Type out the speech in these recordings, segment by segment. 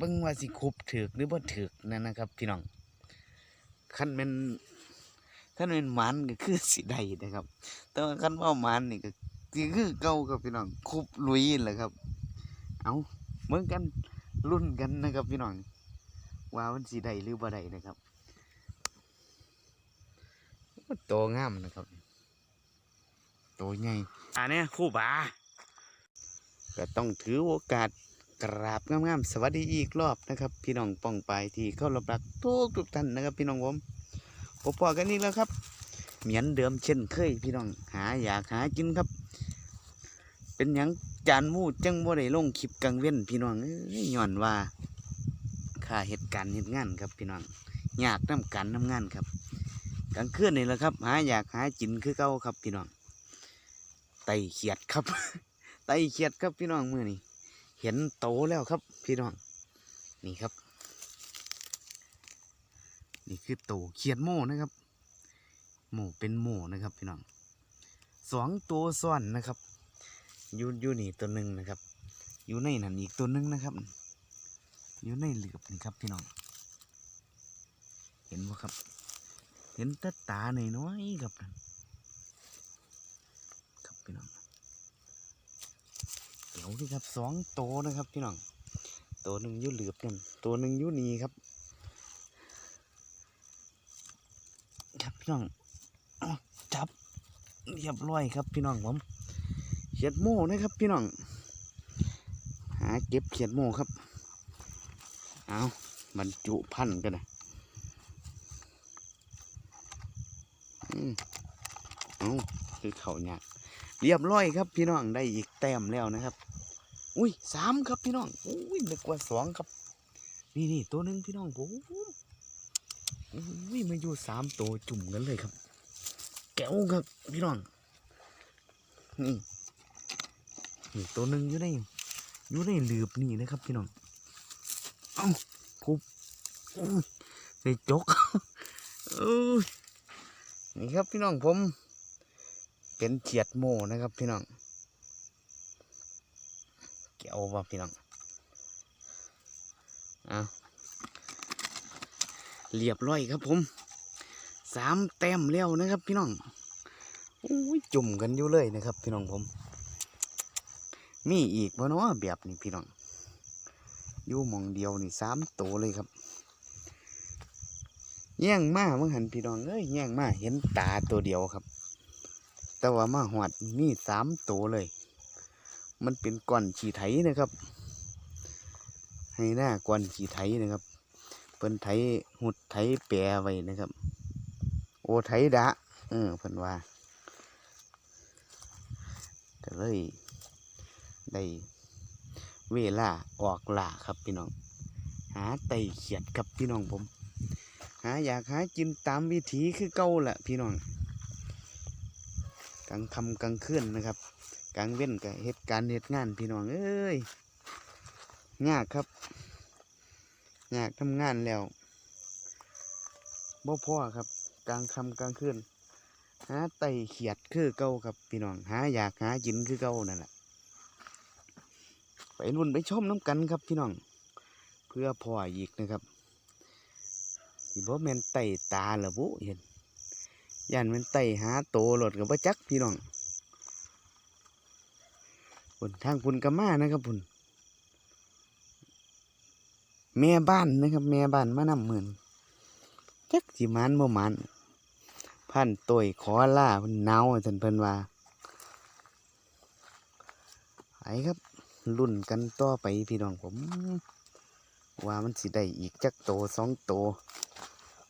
เบิ่งว่าสิคุบถึกหรือบ่ถึกนั่นนะครับ พี่น้องคันแม่นคันแม่นหมันก็คือสิได้นะครับ แต่ว่าคันว่าหมันนี่ก็สิคือเก่าครับพี่น้องคุบลุยแหละครับ เอาเบิ่งกันรุ่นกันนะครับ พี่น้องว่ามันสิได้หรือบ่ได้นะครับโตงามนะครับโตใหญ่อันนี้คู่บาก็ต้องถือโอกาส กราบงามๆสวัสดีอีกรอบนะครับ พี่น้องป้องไปที่เข้ารับรักทุกทุกท่านนะครับ พี่น้องผมพบปอกันอีกแล้วครับ เหมือนเดิมเช่นเคย พี่น้องหาอยากหากินครับ เป็นหยังจานมูจังบ่ได้ลงคลิปกลางเว้นพี่น้องย้อนว่าค่าเหตุการณ์เหตุงานครับพี่น้องอยากน้ำกันน้ำงานครับกลางคืนนี่แหละครับ หาอยากหากินคือเก่าครับ พี่น้องไตเขียดครับ ไตเขียดครับพี่น้องมือนี่ เห็นโตแล้วครับ พี่น้อง นี่ครับ นี่คือโตเขียดโม่นะครับโม่เป็นโม่นะครับ พี่น้องสองตัวซ้อนนะครับอยู่อยู่นี่ตัวหนึ่งนะครับอยู่ในนั่นอีกตัวหนึ่งนะครับอยู่ในเหลือบนี่ครับพี่น้อง เห็นบ่ครับ เห็นตาตาหน่อยน้อยครับพี่น้อง เดี๋ยวนี่ครับสองโตวนะครับพี่น้องตัวหนึ่งยุ่เหลือบนั่นตัวหนึ่งยุ่นีครับ ครับพี่น้องจับเรียบร้อยครับพี่น้องผมเขียดโม่นะครับพี่น้อง หาเก็บเขียดโม่ครับ เอาบรรจุพันธุ์กันนะอืมเอาคือเขาเนี่ยาก เรียบร้อยครับพี่น้องได้อีกแต้มแล้วนะครับ อุ้ยสามครับพี่น้องอุ้ยนึกว่าสองครับ นี่นี่ตัวหนึ่งพี่น้องผมอุ้ยมาอยู่สามตัวจุ่มกันเลยครับ แก้วครับพี่น้องนี่นี่ตัวหนึ่งอยู่ในอยู่ในหลืบนี่นะครับพี่น้องเอ้าคุบอุ้ยใส่จกเอ้ยนี่ครับพี่น้องผม เป็นเฉียดโมนะครับพี่น้องเกี่ยวบ่พี่น้องเอาเรียบร้อยครับผมสามแต้มแล้วนะครับพี่น้องอุ้ยจุ่มกันอยู่เลยนะครับ พี่น้องผม มีอีกบ่เนาะแบบนี้พี่น้องอยู่มองเดียวนี่สามตัวเลยครับ แย่งมาเมื่อหันพี่น้องเอ้ยแย่งมาเห็นตาตัวเดียวครับ แต่ว่ามาหอดมีสามตัวเลย มันเป็นก้อนขี้ไถนะครับ ให้หน้าก้อนขี้ไถนะครับเพิ่นไถหุดไถแปรไว้นะครับ โอไถดะเออเพิ่นว่าก็เลยได้เวลาออกล่าครับพี่น้อง หาไตเขียดครับพี่น้องผม หาอยากหากินตามวิถีคือเก่าแหละพี่น้อง กลางคำกลางคืนนะครับ กลางเว้นกับเหตุการณ์เหตุงานพี่น้องเอ้ยยากครับยากทำงานแล้วบ่พ่อครับ กลางคำกลางคืนหาไตเขียดคือเก่าครับพี่น้องหาอยากหากินคือเก่านั่นแหละไปรุ่นไปชมน้ำกันครับพี่น้อง เพื่อพ่ออีกนะครับที่บ่แมนไตตาเหรอบุเห็น ย่านมันไตหาโตหลดกับบ่จักพี่น้องพุ่นทางพุ่นกามานะครับพุ่นแม่บ้านนะครับ แม่บ้านมานำเหมือนจักสิมันบ่มันพันตยขอล่าเพิ่นหนาวท่านเพิ่นว่าไปครับรุ่นกันต่อไปพี่น้องผม ว่ามันสิได้อีกจักโตสองโต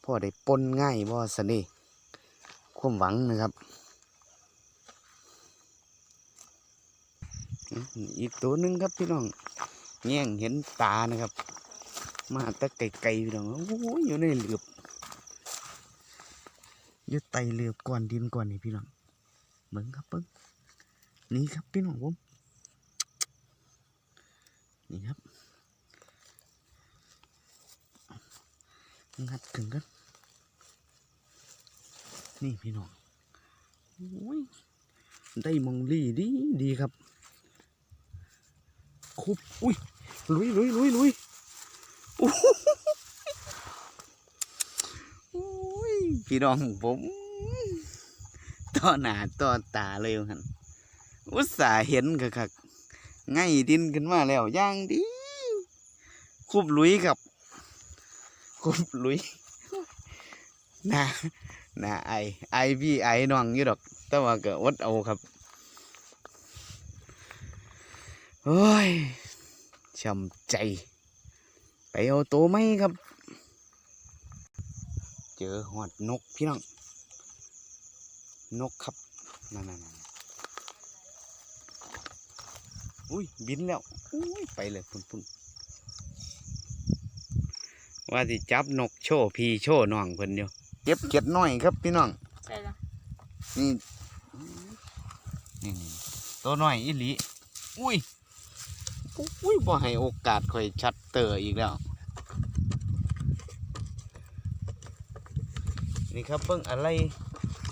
พอได้ปนง่ายบ่สนี่ ความหวังนะครับอีกตัวหนึ่งครับพี่น้องแง่งเห็นตานะครับ มาต่ไกลๆพี่น้องโอ้ยอยู่ในเหลือบอยู่ไตเหลือบก่อนดินก่อนนี่พี่น้องเบิ้งครับเบิ้งนี่ครับพี่น้องผมนี่ครับงัดถึงกัน นี่พี่น้องได้มองลี่ดีดีครับ คุบอุ้ยลุยลุยลุยลุยโอ้ยพี่น้องผมต่อหน้าต่อตาเลยหันอุตส่าห์เห็นคักๆไง่ายดินขึ้นมาแล้วย่างดี คุบลุยครับ คุบลุยหน้า น้าไอไอพี่ไอน้องอยู่ดอก แต่ว่าก็อดเอาครับโอ้ยช้ำใจ ไปเอาตัวไหมครับ เจอหอดนกพี่น้อง นกครับนั่นนั่นอุ้ยบินแล้วอุ้ยไปเลยพุ่นพุ่นว่าสิจับนกโชว์พี่โชว์น้องเพิ่นอยู่ ก็บเก็ดน้อยครับพี่น้องใช่ละนี่นี่นี่ตัวน้อยอีหลีอุ้ยอุ้ยบ่ให้โอกาสข่อยชัดเตอร์อีกแล้ว นี่ครับเบิ่งอะไร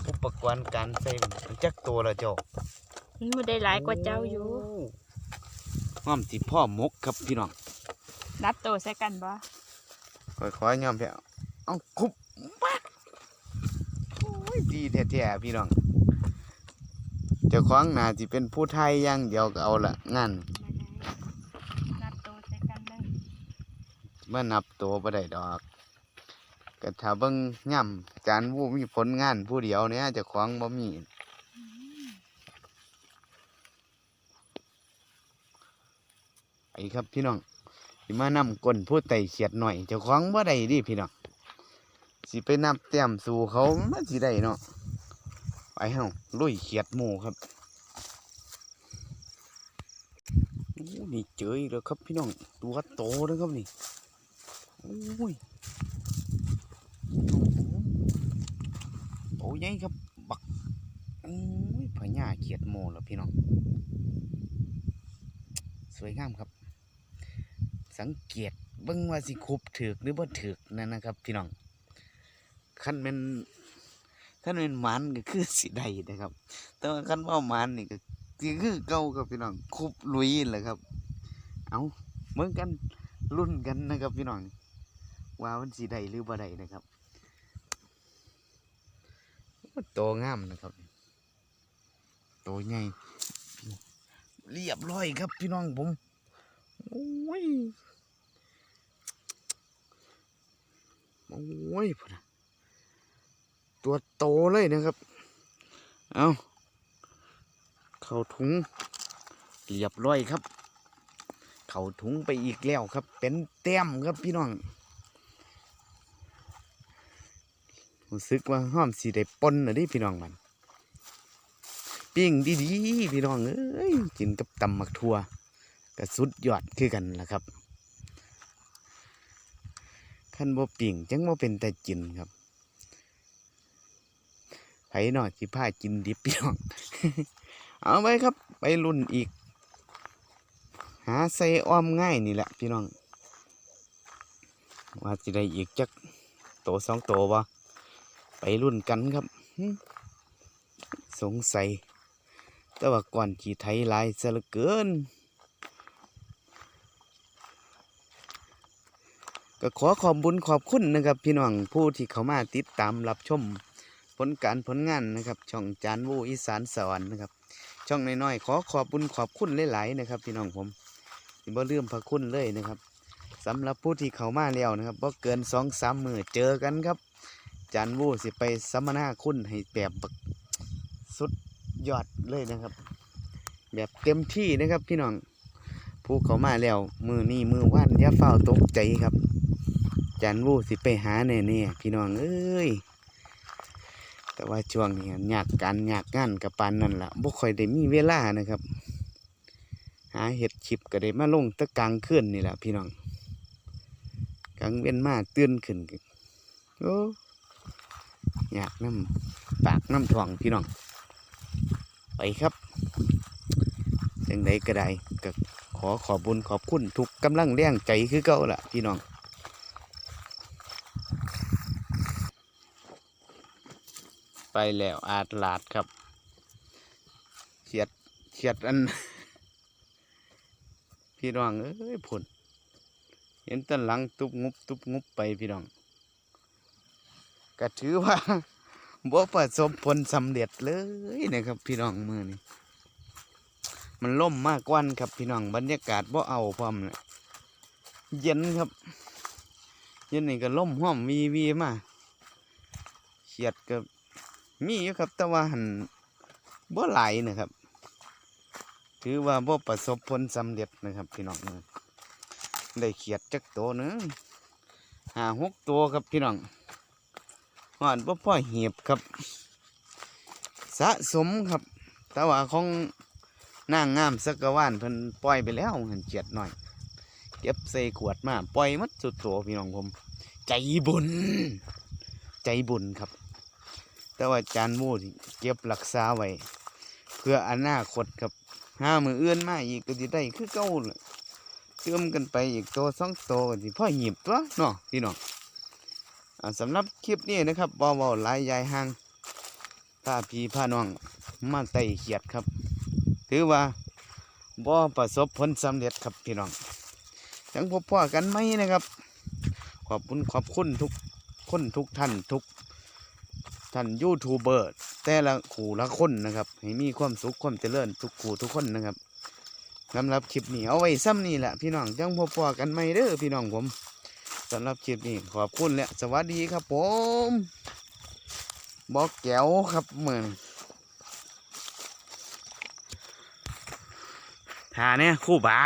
อุปกรณ์การใส่มันจักตัวละเจ้ามันบ่ได้หลายกว่าเจ้าอยู่โห้อมสิพ่อมกครับพี่น้องนับโตใส่กันบ่ค่อยๆยอมแพ้เอาคุบปั๊ดโอ้ย ดีแท้ๆพี่น้องเจ้าของน่าสิเป็นผู้ไทยอย่างเดียวก็เอาละงานนับโตใส่กันเลยเมื่อนับตัวบ่ได้ดอกก็ถ้าเบิ่งย่ำจานวูมีผลงานผู้เดียวเนี่ยเจ้าของบ่มีไอ้ครับพี่น้องสิมานำก้นผู้ไต่เขียดหน่อยเจ้าของบ่ได้ดิพี่น้อง สิไปนับแต้มสู่เขามันสิได้เนาะไปเฮาลุยเขียดหมูครับนี่เจออีกแล้วครับพี่น้องตัวโตเลยครับนี่โอ้ยโตใหญ่ครับบักโอ้ยพญาเขียดหมูแล้วพี่น้องสวยงามครับ สังเกตเบิ่งว่าสิคุบถือกหรือบ่ถือกนั่นนะครับพี่น้อง คันเป็นคันเป็นหมันก็คือสิได้นะครับ แต่ว่าคันว่าหมันนี่ก็คือเก่าครับพี่น้องคุบลุยแหละครับ เอาเหมือนกันรุ่นกันนะครับพี่น้องว่ามันสิได้หรือบ่ได้นะครับโตงามนะครับโตใหญ่เรียบร้อยครับพี่น้องผมโอ้ยโอ้ยพุ่นน่ะ ตัวโตเลยนะครับ เอาเข้าถุงเรียบร้อยครับ เข้าถุงไปอีกแล้วครับ เป็นแต้มครับพี่น้องรู้สึกว่าห้อมสีได้ปนนะดิพี่น้องมันปิ้งดีๆพี่น้องเอ้ยกินกับตำหมักทั่วก็สุดยอดคือกันล่ะครับขั้นบ่ปิ้งจังบ่เป็นแต่กินครับ ไผหน่อยสิพากินดิบพี่น้อง เอาไปครับ ไปรุ่นอีก หาใส่อ้อมง่ายนี่แหละพี่น้อง ว่าสิได้อีกจักโตสองโตบ่ไปรุ่นกันครับ สงสัย แต่ว่าก่อนขี่ไทยลายซะเหลือเกินก็ขอขอบบุญขอบคุณนะครับ พี่น้องผู้ที่เขามาติดตามรับชม ผลการผลงานนะครับ ช่องจานวูอีสานสวรรค์นะครับ ช่องน้อยๆขอขอบบุญขอบคุณหลายๆนะครับพี่น้องผมบ่ลืมพระคุณเลยนะครับสำหรับผู้ที่เขามาแล้วนะครับบ่เกินสองสามมือเจอกันครับ จานวูสิไปสัมมนาคุณให้แบบสุดยอดเลยนะครับ แบบเต็มที่นะครับพี่น้องผู้เขามาแล้ว มือนี่มือว่านย่าเฝ้าตกใจครับจันวูสิไปหาแน่ๆพี่น้องเอ้ย แต่ว่าช่วงนี้อยากการอยากงานกับปานนั่นแหละบ่ค่อยได้มีเวลานะครับ หาเห็ดชิปก็ได้มาลงตะกลางคืนนี่แหละพี่น้องกลางเว้นมาตื่นขึ้นกโอ้อยากน้ำปากน้ำท้องพี่น้อง ไปครับจังใดก็ได้ก็ขอขอบบุญขอบคุณทุกกำลังแรงใจคือเก่าล่ะพี่น้อง ไปแล้วอาดลาดครับเฉียดเฉียดอัน พี่น้องเอ้ยผลเห็นแตะหลังตุบงุบตุบงุบไปพี่น้องก็ถือว่าบ่ประสบผลสำเร็จเลยนะครับ พี่น้องมือนี้มันล่มมากกวันครับพี่น้องบรรยากาศบ่เอาพร้อมเลยเย็นครับเย็นนี่ก็ล่มห้อมวีวีมาเขียดก็ มีอยู่ครับ แต่ว่าหันบ่ไหลายนะครับ ถือว่าบ่ประสบผลสำเร็จนะครับพี่น้องมือได้เขียดจักตัวนึงหาหกตัวครับพี่น้องหอนบ่พ่อเหียบครับ สะสมครับ แต่ว่าของนางงามสักกะวานเพิ่นปล่อยไปแล้วเห็นเจียดหน่อยเก็บใส่ขวดมาปล่อยมัดสุดโตัวพี่น้องผม ใจบุญ ใจบุญครับ แต่ว่าจานมูที่เก็บรักษาไว้ เพื่ออนาคตครับห้ามือเอื้อนมาอีกก็จะได้คือเก่าเลยเชื่อมกันไปอีกตัวสองตัวก็สิพ่อหยิบตัวเนาะพี่น้องสำหรับคลิปนี้นะครับบอบาหลายยายห่างพาพี่พาน้องมาไต่เขียดครับ ถือว่าบ่ประสบผลสำเร็จครับพี่น้องยังพบพ่อกันไหมนะครับ ขอบคุณขอบคุณทุกคนทุกท่านทุก ท่านยูทูบเบอร์แต่ละขู่ละคนนะครับ ให้มีความสุขความเจริญทุกขู่ทุกคนนะครับสำหรับคลิปนี้เอาไว้ซ้ำนี่แหละพี่น้องจังพบพ่อกันไหมเด้อพี่น้องผมสำหรับคลิปนี้ขอบคุณและสวัสดีครับผมบอกแก้วครับเหมือนหาเนี่ยคู่บา